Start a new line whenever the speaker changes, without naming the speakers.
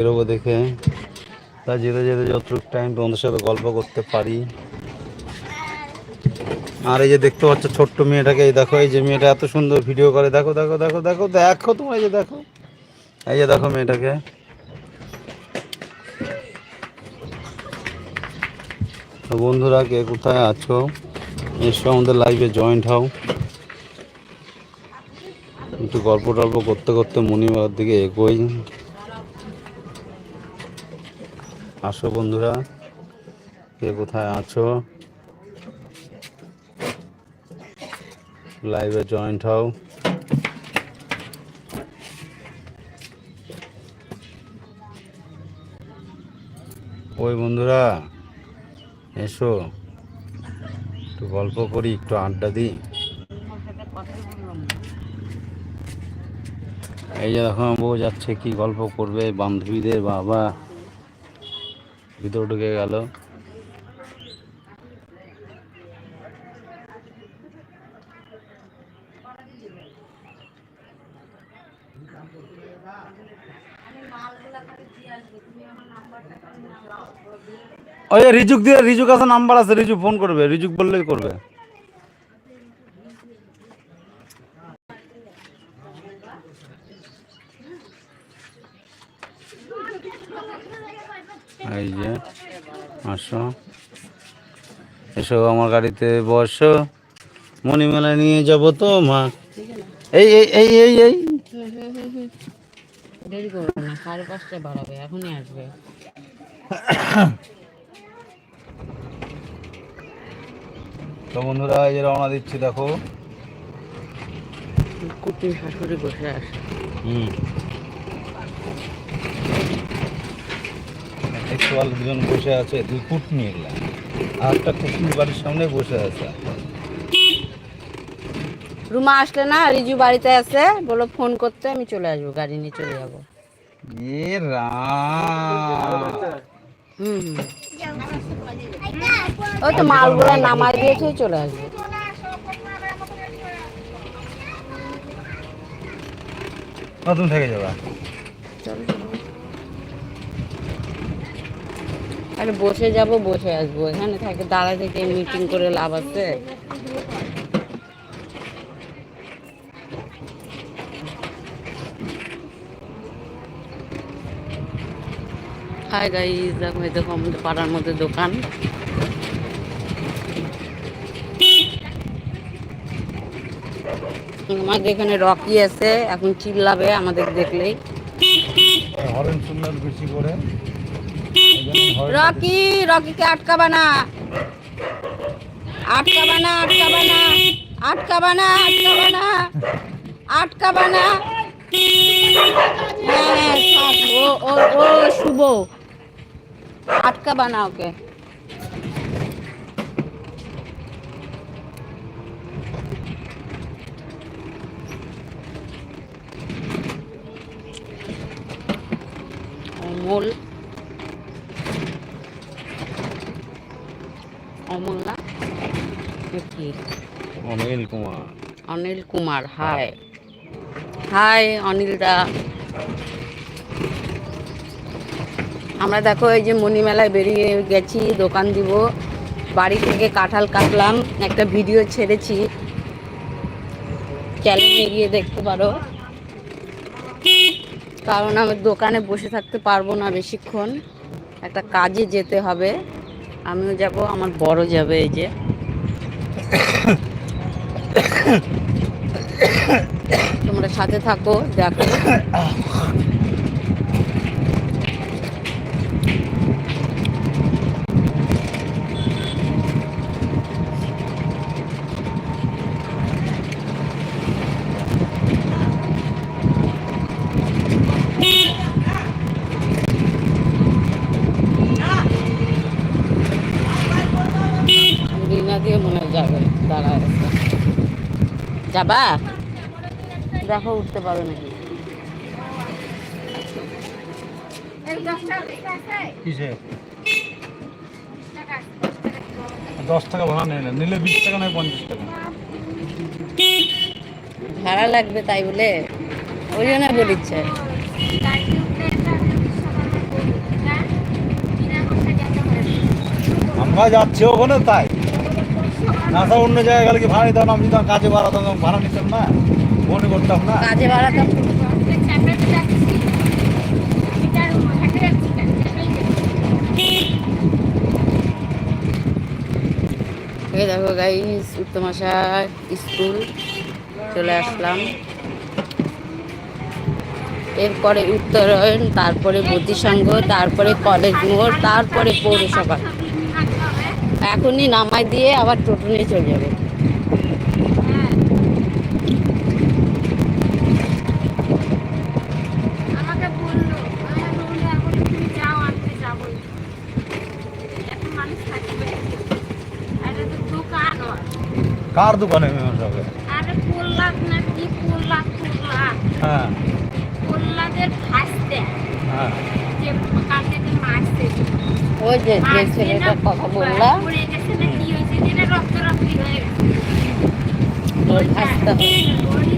বেরোবো দেখে। তা যেতে যেতে যতটুকু টাইম তোমাদের সাথে গল্প করতে পারি। আর এই যে দেখতে পাচ্ছ ছোট্ট মেয়েটাকে, এই দেখো, এই যে মেয়েটা এত সুন্দর ভিডিও করে। দেখো দেখো দেখো দেখো দেখো তোমরা এই যে দেখো। এই যে দেখো মেয়েটাকে। বন্ধুরা, কে কোথায় আছো? এসো আমাদের লাইভে জয়েন্ট হও। একটু গল্প টল্প করতে করতে মণিমালার দিকে এগোই। আসো বন্ধুরা, কে কোথায় আছো? লাইভে জয়েন্ট হও। ওই বন্ধুরা, এসো। একটু গল্প করি, একটু আড্ডা দিই। এই যে দেখো, বউ যাচ্ছে, কি গল্প করবে? বান্ধবীদের বাবা। ভিতর ঢুকে গেল ওই যে রিজুক দিয়ে রিজুক কাছে নাম্বার আছে রিজু ফোন করবে রিজুক বললেই করবে। এই যে আসো। এসো আমার গাড়িতে বসো। মণিমেলা নিয়ে যাব তো মা। এই এই এই এই এই।
দেরি করবে না সাড়ে পাঁচটায় বাড়াবে এখনই আসবে।
তো বন্ধুরা এই যে রওনা দিচ্ছি দেখো।
কুটি শাশুড়ি বসে আসে
হুম। ভালো দুজন বসে আছে দুই কুটনি এগুলা আর একটা কুটনির বাড়ির সামনে বসে আছে।
রুমা আসলে না রিজু বাড়িতে আছে বলো ফোন করতে আমি চলে আসব গাড়ি নিয়ে চলে যাব।
এ
হুম হুম। ওই তো মালগুলো নামাই দিয়েছে চলে আসবে।
নতুন থেকে যাবা।
চলো চলো। আরে বসে যাব, বসে আসব। এখানে থাকে দাঁড়া থেকে মিটিং করে লাভ আছে। হাই গাইস দেখো, এই দেখো আমাদের পাড়ার মধ্যে দোকান। আমাদের এখানে রকি আছে, এখন চিল্লাবে আমাদের দেখলেই।
হরেন শুনলাম বেশি করে।
রকি, রকিকে আটকাবা না। আটকাবা না আটকাবা না আটকাবা না আটকাবা না আটকাবা না। হ্যাঁ হ্যাঁ ও ও ও, শুভ। আটকাবা না ওকে। অমল অমল কি
অনিল কুমার।
অনিল কুমার হাই। হাই অনিল দা আমরা দেখো এই যে মণিমেলায় বেরিয়ে গেছি দোকান দিব। বাড়ি থেকে কাঁঠাল কাটলাম একটা ভিডিও ছেড়েছি। চ্যানেলে গিয়ে দেখতে পারো। কারণ আমি দোকানে বসে থাকতে পারব না বেশিক্ষণ। একটা কাজে যেতে হবে। আমিও যাব আমার বড় যাবে এই যে। তোমরা সাথে থাকো দেখো। যাবা? দেখো উঠতে পারো নাকি?
দশ টাকা ভাড়া নেয় না। নিলে বিশ টাকা নয় পঞ্চাশ টাকা।
ভাড়া লাগবে তাই বলে? ওই জন্য বলিচ্ছে।
আমরা যাচ্ছি ওখানে তাই। না স্যার অন্য জায়গায় গেলে কি ভাড়া নিতাম না? আমি যদি কাজে বাড়াতাম ভাড়া নিতাম না? মনে করতাম না?
কাজে বাড়াতাম দেখো গাইস উত্তম আশা স্কুল, চলে আসলাম। এরপরে উত্তরায়ণ তারপরে বুদ্ধিসংঘ, তারপরে কলেজ মোড়, তারপরে পৌরসভা। এখনই নামাই দিয়ে আবার টোটো নিয়ে চলে যাবে।
আমাকে বলল আমি বলল এখন তুমি যাও আনতে যাব। এত মানুষ থাকবে। আর তো দোকান
কার দোকানে মেয়ে
আরে পোল্লাদ না কি পোল্লাদ পোল্লাদ
হ্যাঁ।
পোল্লাদের
হ্যাঁ।
ওই যে যে ছেলেটার কথা বললাম হবে।